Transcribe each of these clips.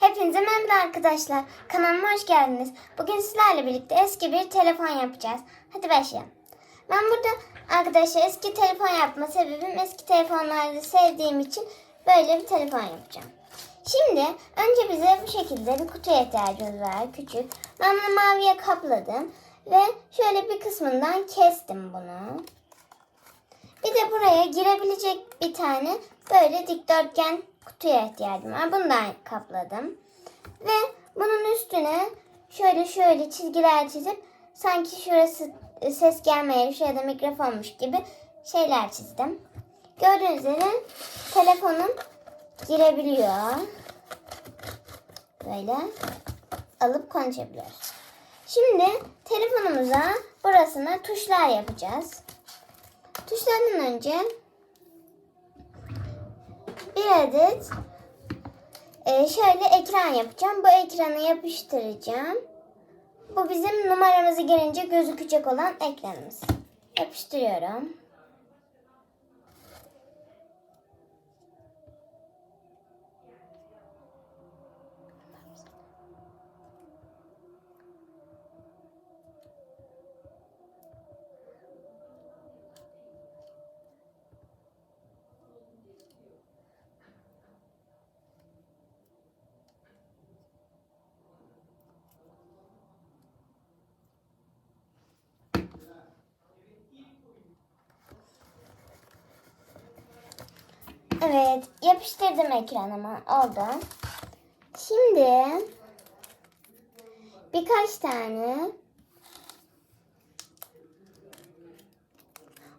Hepinize merhaba arkadaşlar. Kanalıma hoş geldiniz. Bugün sizlerle birlikte eski bir telefon yapacağız. Hadi başlayalım. Ben burada arkadaşlar eski telefon yapma sebebim eski telefonları sevdiğim için böyle bir telefon yapacağım. Şimdi önce bize bu şekilde bir kutuya ihtiyacımız var. Küçük. Ben bunu maviye kapladım. Ve şöyle bir kısmından kestim bunu. Bir de buraya girebilecek bir tane böyle dikdörtgen kutuya ihtiyacım var. Bundan kapladım. Ve bunun üstüne şöyle şöyle çizgiler çizip sanki şurası ses gelmeye şurada mikrofonmuş gibi şeyler çizdim. Gördüğünüz üzere telefonum girebiliyor. Böyle alıp konuşabiliyoruz. Şimdi telefonumuza burasına tuşlar yapacağız. Tuşlardan önce bir adet e, şöyle ekran yapacağım. Bu ekranı yapıştıracağım. Bu bizim numaramızı girince gözükecek olan ekranımız. Yapıştırıyorum. Evet, yapıştırdım ekranıma. Oldu. Şimdi birkaç tane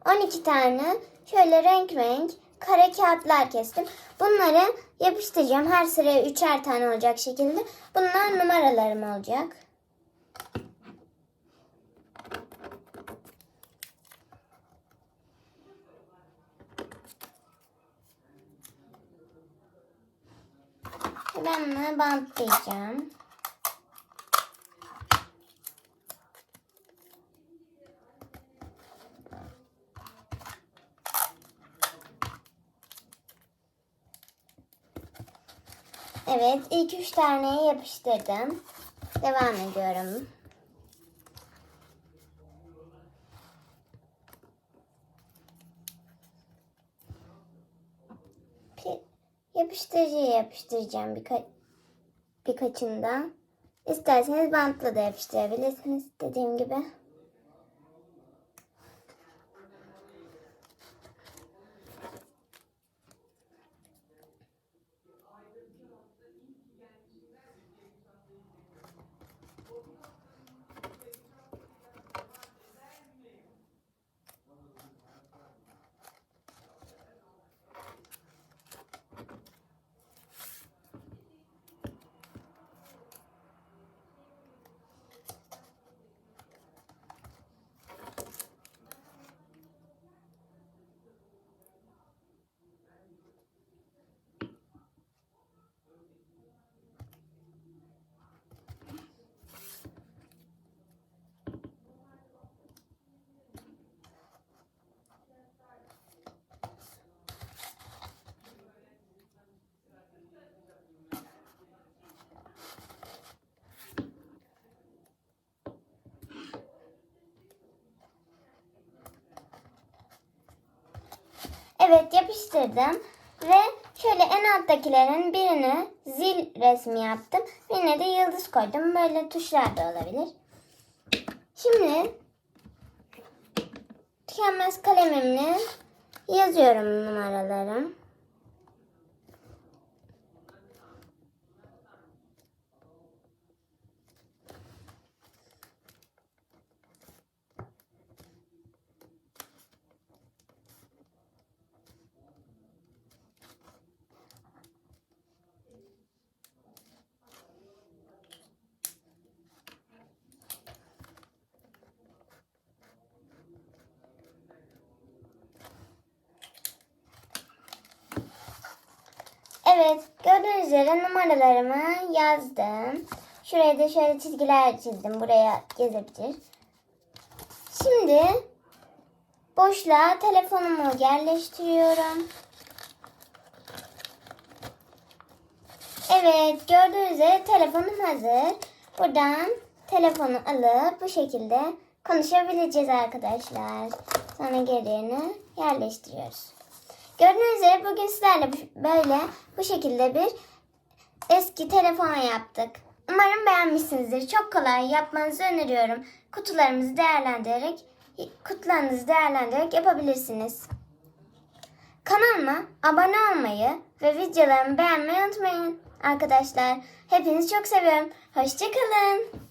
12 tane şöyle renk renk kare kağıtlar kestim. Bunları yapıştıracağım. Her sıraya üçer tane olacak şekilde. Bunlar numaralarım olacak. Ben bunu bantlayacağım. Evet, ilk üç taneyi yapıştırdım. Devam ediyorum. Pi- Yapıştırıcıya yapıştıracağım birka birkaçından. İsterseniz bantla da yapıştırabilirsiniz dediğim gibi. Evet yapıştırdım. Ve şöyle en alttakilerin birini zil resmi yaptım. Birine de yıldız koydum. Böyle tuşlar da olabilir. Şimdi tükenmez kalemimle yazıyorum numaraları. Evet, gördüğünüz üzere numaralarımı yazdım. Şuraya da şöyle çizgiler çizdim. Buraya gezebilir. Şimdi boşluğa telefonumu yerleştiriyorum. Evet gördüğünüz üzere telefonum hazır. Buradan telefonu alıp bu şekilde konuşabileceğiz arkadaşlar. Sonra geriğini yerleştiriyoruz. Gördüğünüz üzere bugün sizlerle böyle bu şekilde bir eski telefon yaptık. Umarım beğenmişsinizdir. Çok kolay yapmanızı öneriyorum. Kutularımızı değerlendirerek kutularınızı değerlendirerek yapabilirsiniz. Kanalıma abone olmayı ve videolarımı beğenmeyi unutmayın arkadaşlar. Hepinizi çok seviyorum. Hoşçakalın.